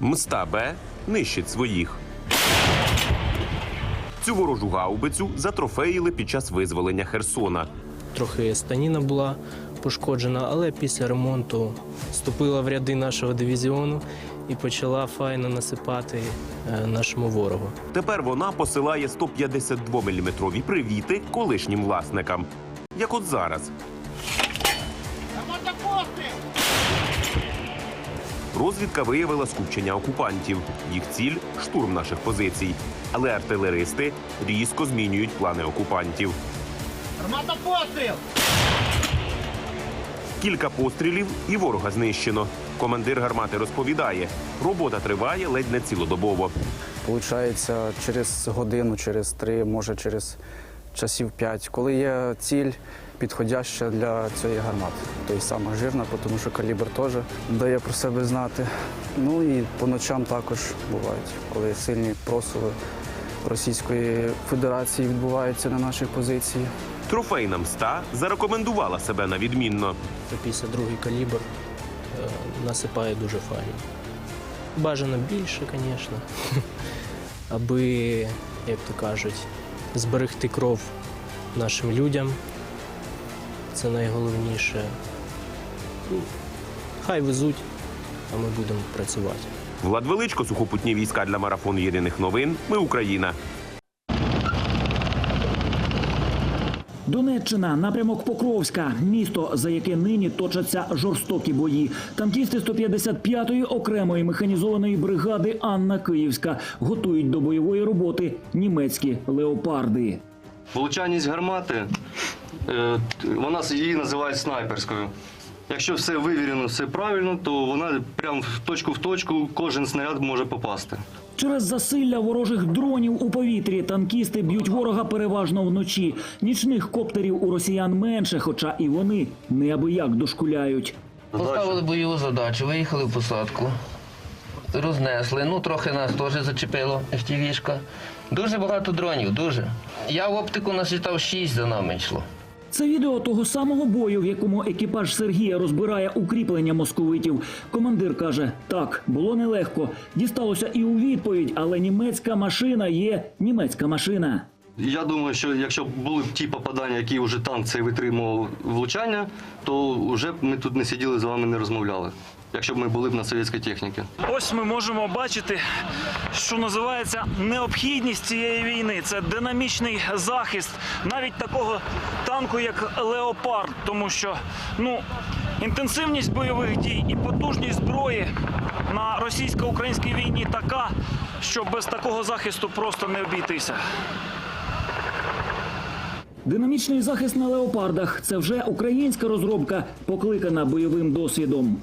Мста Б нищить своїх. Цю ворожу гаубицю затрофеїли під час визволення Херсона. Трохи станіна була пошкоджена, але після ремонту вступила в ряди нашого дивізіону і почала файно насипати е, нашому ворогу. Тепер вона посилає 152-мм привіти колишнім власникам. Як от зараз. Розвідка виявила скупчення окупантів. Їх ціль штурм наших позицій. Але артилеристи різко змінюють плани окупантів. Армата постріл! Кілька пострілів і ворога знищено. Командир гармати розповідає, робота триває ледь не цілодобово. Получається, через годину, через три, може через часів п'ять, коли є ціль підходяща для цієї гармати. Тобто саме жирна, тому що калібр теж дає про себе знати. Ну і по ночам також бувають, коли сильні просуви Російської Федерації відбуваються на нашій позиції. Трофейна мста зарекомендувала себе на відмінно. 152 калібр е, насипає дуже файно. Бажано більше, звісно, аби, як то кажуть, зберегти кров нашим людям. Це найголовніше. Ну, Хай везуть, а ми будемо працювати. Влад Величко, сухопутні війська для марафону єдиних новин. Ми Україна. Донеччина, напрямок Покровська, місто, за яке нині точаться жорстокі бої. Танкісти 155-ї окремої механізованої бригади Анна Київська готують до бойової роботи німецькі леопарди. Влучальність гармати, вона її називають снайперською. Якщо все вивірено, все правильно, то вона прям в точку в точку кожен снаряд може попасти. Через засилля ворожих дронів у повітрі танкісти б'ють ворога переважно вночі. Нічних коптерів у росіян менше, хоча і вони неабияк дошкуляють. Поставили бойову задачу, виїхали в посадку, рознесли. Ну, трохи нас теж зачепило FTV-шка. Дуже багато дронів, дуже. Я в оптику насчитав 6 за нами йшло. Це відео того самого бою, в якому екіпаж Сергія розбирає укріплення московитів. Командир каже: так, було нелегко. Дісталося і у відповідь, але німецька машина є німецька машина. Я думаю, що якщо б були б ті попадання, які вже танк цей витримував влучання, то вже б ми тут не сиділи з вами, не розмовляли. Якщо б ми були б на совєтській техніці. Ось ми можемо бачити, що називається необхідність цієї війни. Це динамічний захист навіть такого танку, як Леопард, тому що ну інтенсивність бойових дій і потужність зброї на російсько-українській війні така, що без такого захисту просто не обійтися. Динамічний захист на леопардах це вже українська розробка, покликана бойовим досвідом.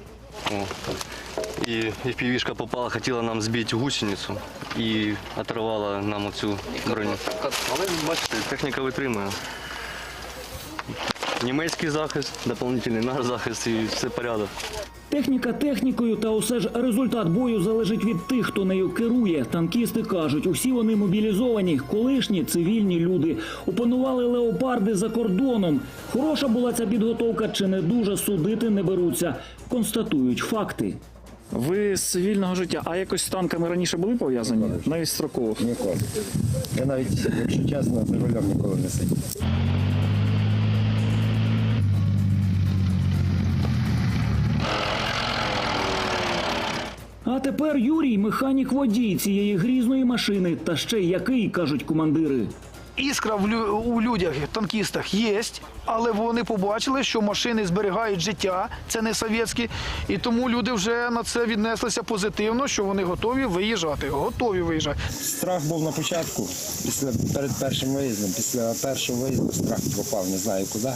І FPV-шка попала, хотіла нам збити гусеницю і оторвала нам оцю броню. Але бачите, техніка витримує. Німецький захист, доповнительний наш захист і все порядок. Техніка технікою, та усе ж результат бою залежить від тих, хто нею керує. Танкісти кажуть, усі вони мобілізовані, колишні цивільні люди. Опанували леопарди за кордоном. Хороша була ця підготовка чи не дуже судити не беруться. Констатують факти. Ви з цивільного життя, а якось з танками раніше були пов'язані? Навіть строково. Ніколи. Я навіть, якщо чесно, за рулем ніколи не сидів. А тепер Юрій, механік водій цієї грізної машини, та ще який кажуть командири. Іскра в лю- у людях, танкістах є, але вони побачили, що машини зберігають життя, це не совєтські, і тому люди вже на це віднеслися позитивно, що вони готові виїжджати. Готові виїжджати. Страх був на початку, після перед першим виїздом. Після першого виїзду страх пропав, не знаю куди.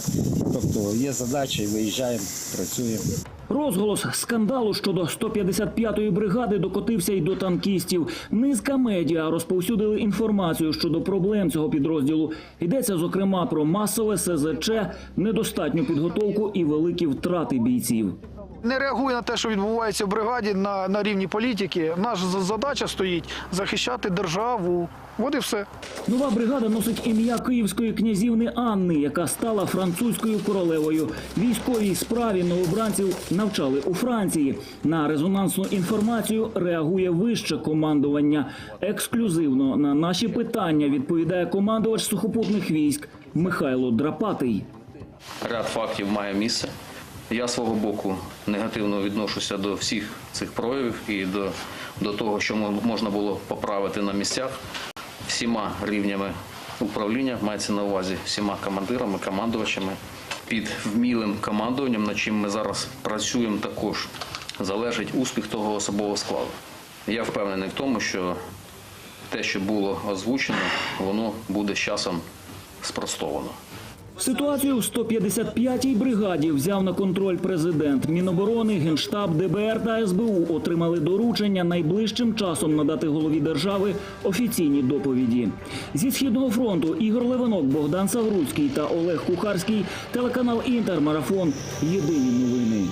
Тобто є задача, і виїжджаємо, працюємо. Розголос скандалу щодо 155-ї бригади докотився й до танкістів. Низка медіа розповсюдили інформацію щодо проблем цього підрозділу. Йдеться зокрема про масове СЗЧ, недостатню підготовку і великі втрати бійців. Не реагує на те, що відбувається в бригаді на, на рівні політики. Наша задача стоїть захищати державу. От і все. Нова бригада носить ім'я київської князівни Анни, яка стала французькою королевою. Військовій справі новобранців навчали у Франції. На резонансну інформацію реагує вище командування. Ексклюзивно на наші питання відповідає командувач сухопутних військ Михайло Драпатий. ряд фактів має місце. Я свого боку негативно відношуся до всіх цих проявів і до, до того, що можна було поправити на місцях всіма рівнями управління, мається на увазі всіма командирами, командувачами під вмілим командуванням, над чим ми зараз працюємо також, залежить успіх того особового складу. Я впевнений в тому, що те, що було озвучено, воно буде з часом спростовано. Ситуацію в 155-й бригаді взяв на контроль президент. Міноборони, Генштаб, ДБР та СБУ отримали доручення найближчим часом надати голові держави офіційні доповіді. Зі східного фронту Ігор Левинок, Богдан Савруцький та Олег Кухарський. Телеканал Інтер. Марафон. Єдині новини.